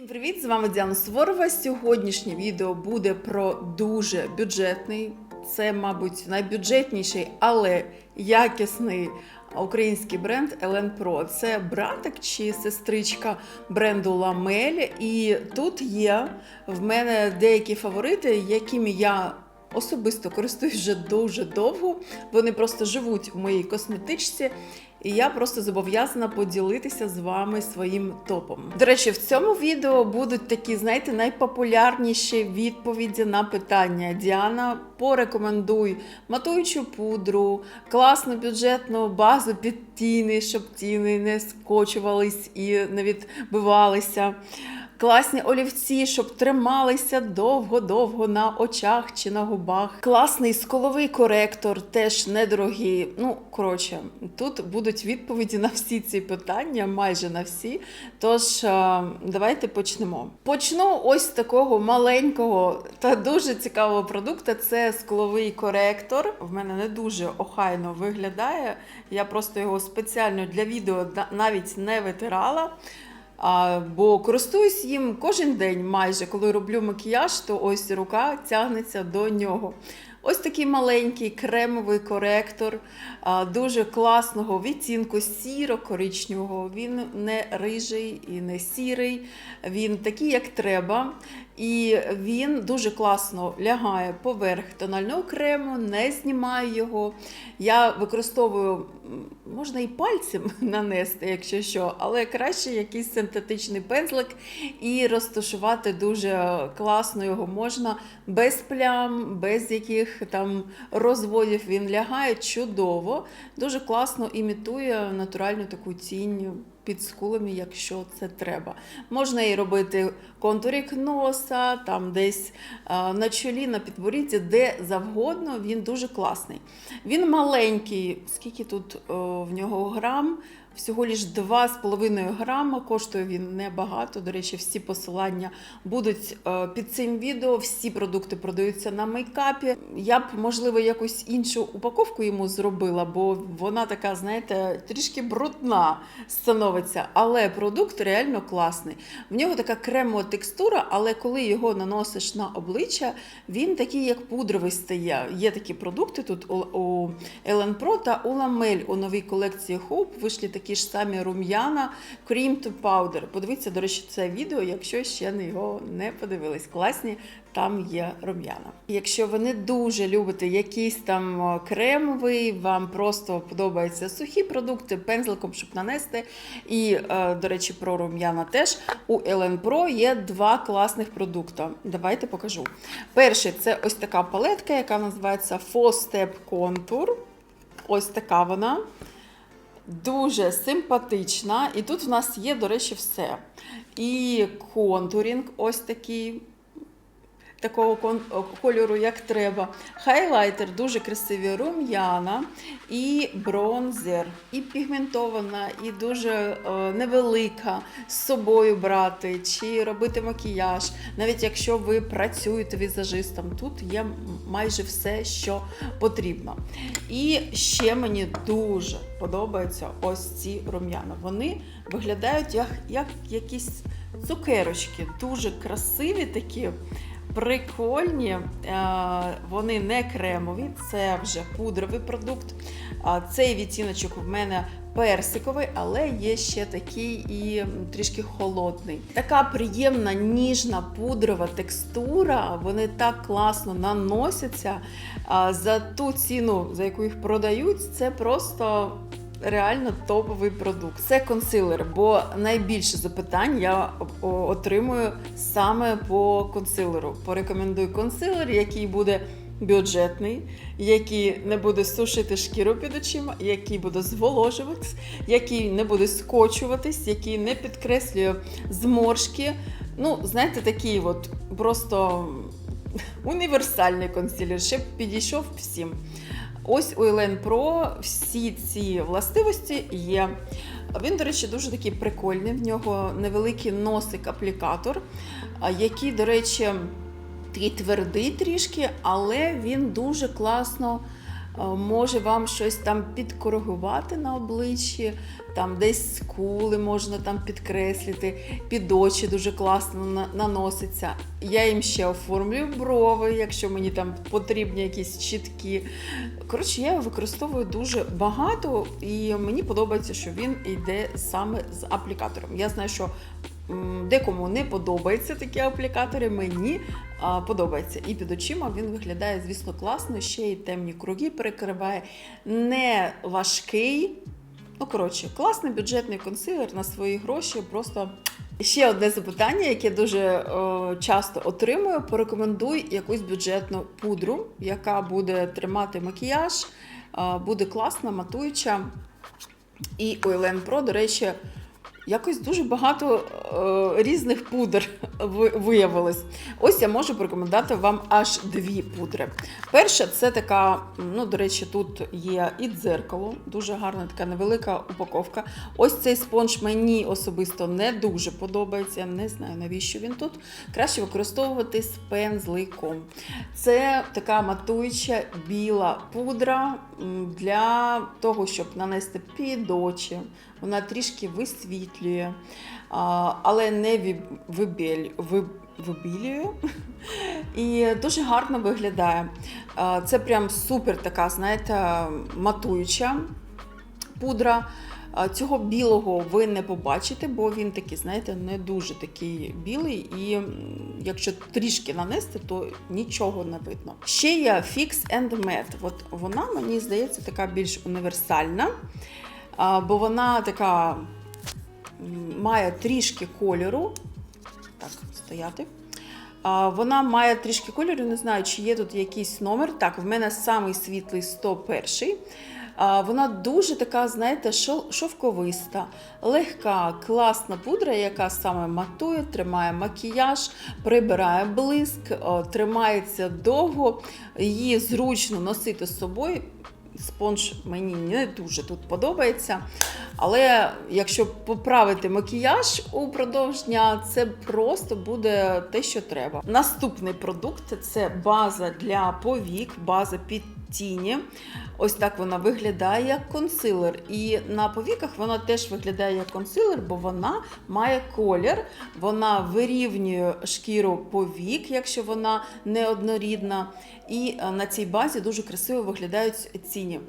Всім привіт! З вами Діана Суворова. Сьогоднішнє відео буде про дуже бюджетний. Це, мабуть, найбюджетніший, але якісний український бренд Елен Pro. Це братик чи сестричка бренду Ламель. І тут є в мене деякі фаворити, якими я особисто користуюсь вже дуже довго. Вони просто живуть в моїй косметичці. І я просто зобов'язана поділитися з вами своїм топом. До речі, в цьому відео будуть такі, знаєте, найпопулярніші відповіді на питання. Діана, порекомендуй матуючу пудру, класну бюджетну базу під тіни, щоб тіни не скочувались і не відбивалися. Класні олівці, щоб трималися довго-довго на очах чи на губах. Класний сколовий коректор, теж недорогий. Ну, коротше, тут будуть відповіді на всі ці питання, майже на всі. Тож, е, давайте почнемо. Почну ось з такого маленького та дуже цікавого продукту. Це сколовий коректор. В мене не дуже охайно виглядає. Я просто його спеціально для відео навіть не витирала. А, бо користуюсь їм кожен день, майже коли роблю макіяж, то ось рука тягнеться до нього. Ось такий маленький кремовий коректор дуже класного відтінку сіро-коричневого. Він не рижий і не сірий, він такий, як треба. І він дуже класно лягає поверх тонального крему, не знімаю його. Я використовую, можна і пальцем нанести, якщо що, але краще якийсь синтетичний пензлик і розташувати дуже класно його можна без плям, без яких там розводів він лягає чудово. Дуже класно імітує натуральну таку тінь під скулами, якщо це треба. Можна і робити контурик носа, там десь на чолі, на підборідді, де завгодно. Він дуже класний. Він маленький, скільки тут о, в нього грам? Всього лиш 2,5 грама, коштує він небагато. До речі, всі посилання будуть е, під цим відео. Всі продукти продаються на мейкапі. Я б, можливо, якусь іншу упаковку йому зробила, бо вона така, знаєте, трішки брудна становиться. Але продукт реально класний. В нього така кремова текстура, але коли його наносиш на обличчя, він такий, як пудровий стає. Є такі продукти тут у, Ellen Pro та у Lamel у новій колекції Hope вийшли такі ж самі рум'яна Cream to Powder. Подивіться, до речі, це відео, якщо ще не його не подивились. Класні там є рум'яна. Якщо ви не дуже любите якийсь там кремовий, вам просто подобаються сухі продукти, пензликом, щоб нанести. І, е, до речі, про рум'яна теж у Ellen Pro є два класних продукти. Давайте покажу. Перший це ось така палетка, яка називається Four Step Contour. Ось така вона. Дуже симпатична. І тут в нас є, до речі, все. І контурінг ось такий. Такого кольору, як треба. Хайлайтер, дуже красиві рум'яна, і бронзер, і пігментована, і дуже невелика з собою брати, чи робити макіяж. Навіть якщо ви працюєте візажистом, тут є майже все, що потрібно. І ще мені дуже подобаються ось ці рум'яна. Вони виглядають як, як якісь цукерочки, дуже красиві такі. Прикольні, е, вони не кремові, це вже пудровий продукт. Цей відтіночок в мене персиковий, але є ще такий і трішки холодний. Така приємна ніжна пудрова текстура. Вони так класно наносяться. За ту ціну, за яку їх продають, це просто. Реально топовий продукт. Це консилер, бо найбільше запитань я отримую саме по консилеру. Порекомендую консилер, який буде бюджетний, який не буде сушити шкіру під очима, який буде зволожуватись, який не буде скочуватись, який не підкреслює зморшки. Ну, знаєте, такий от просто універсальний консилер, ще підійшов всім. Ось у Елен Pro всі ці властивості є. Він, до речі, дуже такий прикольний. В нього невеликий носик-аплікатор, який, до речі, твердий трішки, але він дуже класно може вам щось там підкоригувати на обличчі, там десь скули можна там підкреслити, під очі дуже класно наноситься. Я їм ще оформлюю брови, якщо мені там потрібні якісь чіткі. Коротше, я його використовую дуже багато, і мені подобається, що він йде саме з аплікатором. Я знаю, що декому не подобаються такі аплікатори, мені а, подобається. І під очима він виглядає, звісно, класно, ще й темні круги перекриває. Не важкий. Ну, коротше, класний бюджетний консилер на свої гроші. Просто ще одне запитання, яке дуже е, часто отримую. Порекомендуй якусь бюджетну пудру, яка буде тримати макіяж, буде класна, матуюча. І Елен Pro, до речі, якось дуже багато е, різних пудр ви- виявилось. Ось я можу порекомендувати вам аж дві пудри. Перша це така, ну, до речі, тут є і дзеркало, дуже гарна така невелика упаковка. Ось цей спонж мені особисто не дуже подобається. Не знаю, навіщо він тут. Краще використовувати з пензликом. Це така матуюча біла пудра для того, щоб нанести під очі. Вона трішки висвітлює, а, але не вибілює. І дуже гарно виглядає. Це прям супер така, знаєте, матуюча пудра. Цього білого ви не побачите, бо він такий, знаєте, не дуже такий білий. І якщо трішки нанести, то нічого не видно. Ще є Fix and Matte. От вона, мені здається, така більш універсальна, бо вона така має трішки кольору. Так, стояти. Вона має трішки кольору, не знаю, чи є тут якийсь номер. Так, в мене самий світлий 101. А, Вона дуже така, знаєте, шовковиста, легка, класна пудра, яка саме матує, тримає макіяж, прибирає блиск, тримається довго, її зручно носити з собою. Спонж мені не дуже тут подобається. Але якщо поправити макіяж упродовж дня, це просто буде те, що треба. Наступний продукт це база для повік, база під тіні. Ось так вона виглядає як консилер. І на повіках вона теж виглядає як консилер, бо вона має колір, вона вирівнює шкіру повік, якщо вона неоднорідна. І е, на цій базі дуже красиво виглядають ціні.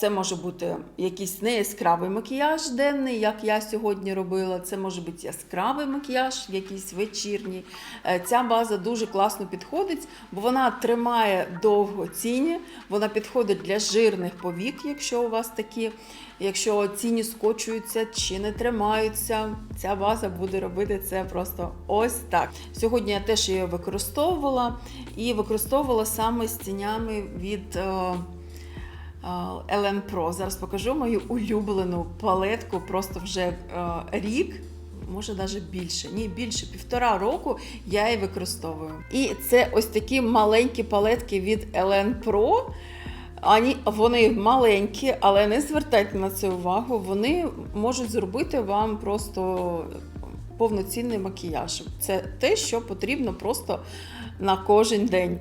Це може бути якийсь неяскравий макіяж денний, як я сьогодні робила. Це може бути яскравий макіяж, якийсь вечірній. Е, Ця база дуже класно підходить, бо вона тримає довго тіні, вона підходить для жирних повік, якщо у вас такі. Якщо тіні скочуються чи не тримаються, ця база буде робити це просто ось так. Сьогодні я теж її використовувала і використовувала саме з тінями від. е, Елен Pro. Зараз покажу мою улюблену палетку просто вже е, рік. Може, навіть більше. Ні, більше півтора року я її використовую. І це ось такі маленькі палетки від Елен Pro. Ані, вони маленькі, але не звертайте на це увагу. Вони можуть зробити вам просто повноцінний макіяж. Це те, що потрібно просто на кожен день.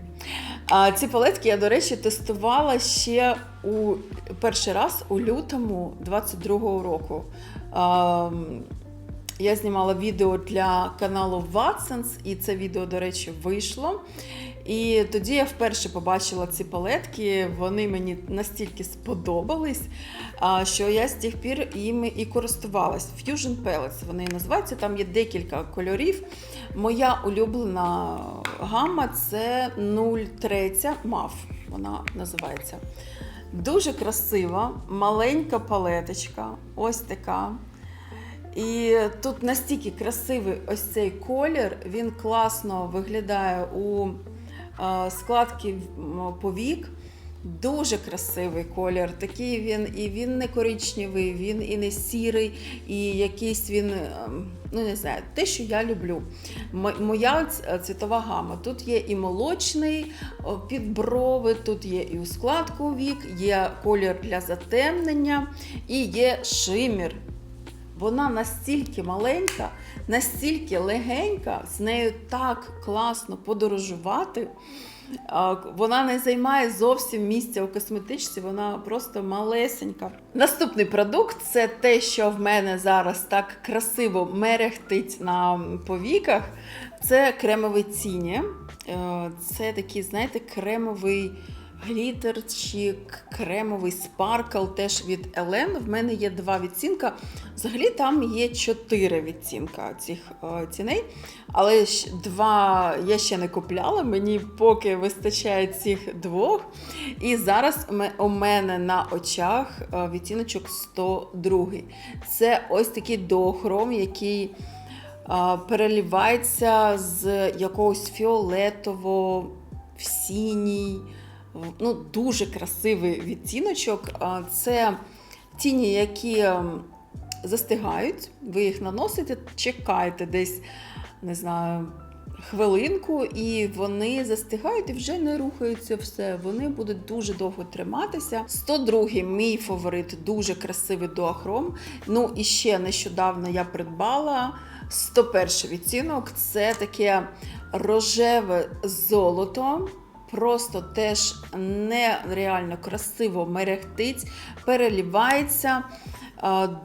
А ці палетки я, до речі, тестувала ще у перший раз у лютому 22-го року. Я знімала відео для каналу Watsons, і це відео, до речі, вийшло. І тоді я вперше побачила ці палетки, вони мені настільки сподобались, що я з тих пір їми і користувалась. Fusion Palettes вони називаються, там є декілька кольорів. Моя улюблена гамма це 03 MAF, вона називається. Дуже красива, маленька палеточка, ось така. І тут настільки красивий ось цей колір, він класно виглядає у складки м, повік. Дуже красивий колір. Такий він, і він не коричневий, він і не сірий, і якийсь він, ем, ну не знаю, те, що я люблю. Моя цвітова гама. Тут є і молочний під брови, тут є і у складку вік, є колір для затемнення, і є шимір Вона настільки маленька, настільки легенька, з нею так класно подорожувати. Вона не займає зовсім місця у косметичці, вона просто малесенька. Наступний продукт це те, що в мене зараз так красиво мерехтить на повіках. Це кремовий тіні. Е, Це такий, знаєте, кремовий глітер чи кремовий спаркл теж від Елен. В мене є два відцінка. Взагалі там є чотири відцінка цих е, ціней. Але ж два я ще не купляла, мені поки вистачає цих двох. І зараз у мене на очах е, відтіночок 102. Це ось такий дохром, який а, переливається з якогось фіолетово в синій. Ну, дуже красивий відтіночок. Це тіні, які ем, застигають, ви їх наносите, чекаєте десь, не знаю, хвилинку, і вони застигають і вже не рухаються все. Вони будуть дуже довго триматися. 102 мій фаворит, дуже красивий дуахром. Ну і ще нещодавно я придбала 101 відтінок. Це таке рожеве золото. Просто теж нереально красиво мерехтить, перелівається.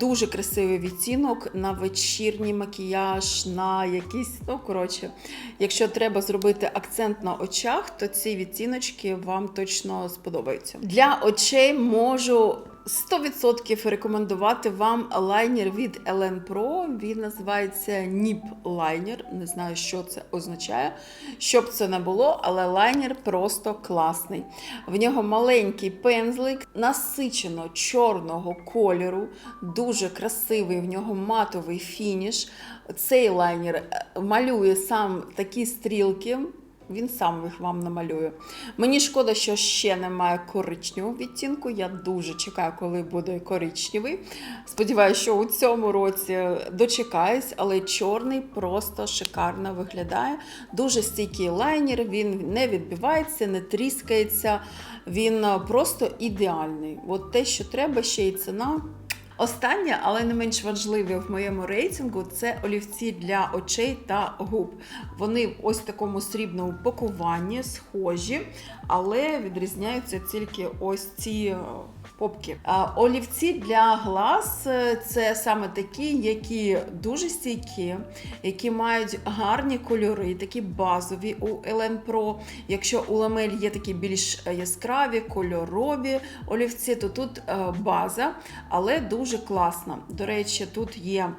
Дуже красивий відтінок на вечірній макіяж, на якийсь, ну коротше, якщо треба зробити акцент на очах, то ці відтіночки вам точно сподобаються. Для очей можу 100% рекомендувати вам лайнер від Elen Pro. Він називається Nip лайнер. Не знаю, що це означає, щоб це не було, але лайнер просто класний. В нього маленький пензлик, насичено чорного кольору, дуже красивий, в нього матовий фініш. Цей лайнер е, малює сам такі стрілки. Він сам їх вам намалює. Мені шкода, що ще немає коричневого відтінку. Я дуже чекаю, коли буде коричневий. Сподіваюся, що у цьому році дочекаюсь, але чорний просто шикарно виглядає. Дуже стійкий лайнер, він не відбивається, не тріскається. Він просто ідеальний. От те, що треба, ще й ціна. Останнє, але не менш важливе в моєму рейтингу, це олівці для очей та губ. Вони в ось такому срібному пакуванні, схожі, але відрізняються тільки ось ці е, попки. А олівці для глаз е, це саме такі, які дуже стійкі, які мають гарні кольори, такі базові у Elen Pro. Якщо у ламель є такі більш яскраві, кольорові олівці, то тут е, база, але дуже класна. До речі, тут є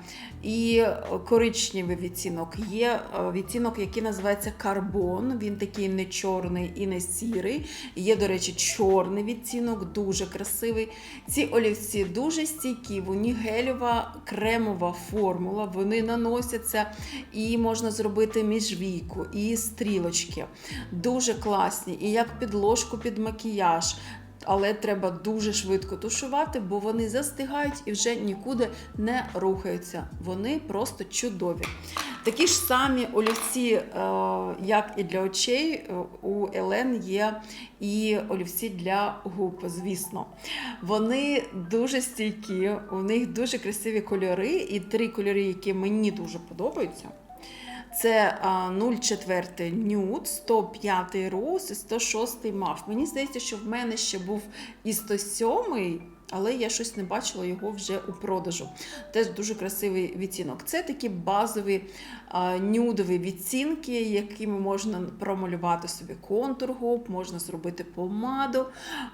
і коричневий відтінок, є е, відтінок, який називається карбон. Він такий не чорний і не сірий. Є, до речі, чорний відтінок, дуже красивий. Ці олівці дуже стійкі, вони гелєва кремова формула, вони наносяться і можна зробити міжвійку, і стрілочки. Дуже класні, і як підложку під макіяж. Але треба дуже швидко тушувати, бо вони застигають і вже нікуди не рухаються. Вони просто чудові. Такі ж самі олівці, е, як і для очей, е, у Елен є і олівці для губ, звісно. Вони дуже стійкі, у них дуже красиві кольори, і три кольори, які мені дуже подобаються. Це а, 0,4 нюд, 105 роз і 106 мав. Мені здається, що в мене ще був і 107, але я щось не бачила його вже у продажу. Теж дуже красивий відтінок. Це такі базові а, нюдові відцінки, якими можна промалювати собі контур губ, можна зробити помаду,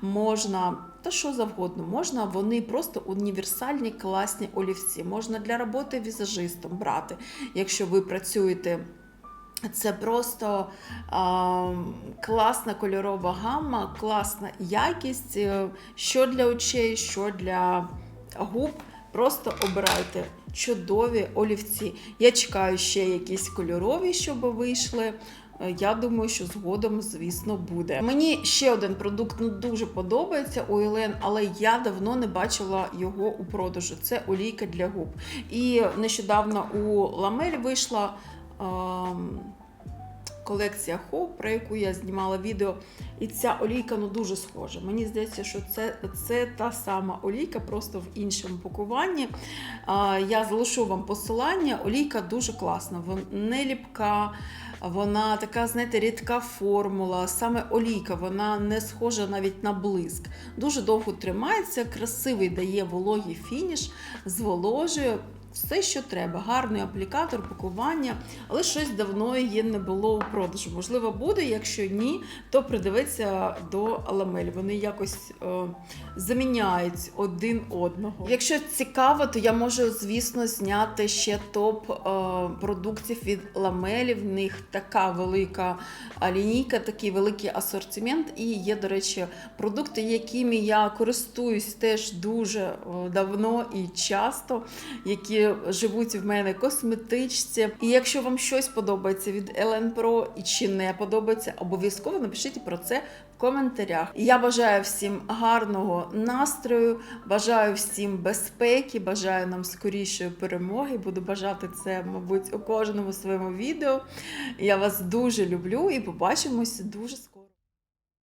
можна та що завгодно. Можна вони просто універсальні класні олівці. Можна для роботи візажистом брати, якщо ви працюєте. Це просто а, класна кольорова гамма, класна якість, е, що для очей, що для губ. Просто обирайте чудові олівці. Я чекаю ще якісь кольорові, щоб вийшли. Е, Я думаю, що згодом, звісно, буде. Мені ще один продукт ну, дуже подобається у Елен, але я давно не бачила його у продажу. Це олійка для губ. І нещодавно у Ламель вийшла. Колекція Hope, про яку я знімала відео. І ця олійка ну дуже схожа. Мені здається, що це, це та сама олійка, просто в іншому пакуванні. А, Я залишу вам посилання. Олійка дуже класна, вона не ліпка. Вона така, знаєте, рідка формула. Саме олійка, вона не схожа навіть на блиск. Дуже довго тримається, красивий дає вологий фініш, зволожує. Все, що треба, гарний аплікатор, пакування, але щось давно її не було у продажу. Можливо, буде. Якщо ні, то придивиться до ламель. Вони якось е, заміняють один одного. Якщо цікаво, то я можу, звісно, зняти ще топ е, продуктів від ламелі. В них така велика лінійка, такий великий асортимент. І є, до речі, продукти, якими я користуюсь теж дуже е, давно і часто, які живуть в мене косметичці. І якщо вам щось подобається від Ellen Pro і чи не подобається, обов'язково напишіть про це в коментарях. Я бажаю всім гарного настрою, бажаю всім безпеки, бажаю нам скорішої перемоги. Буду бажати це, мабуть, у кожному своєму відео. Я вас дуже люблю і побачимося дуже скоро.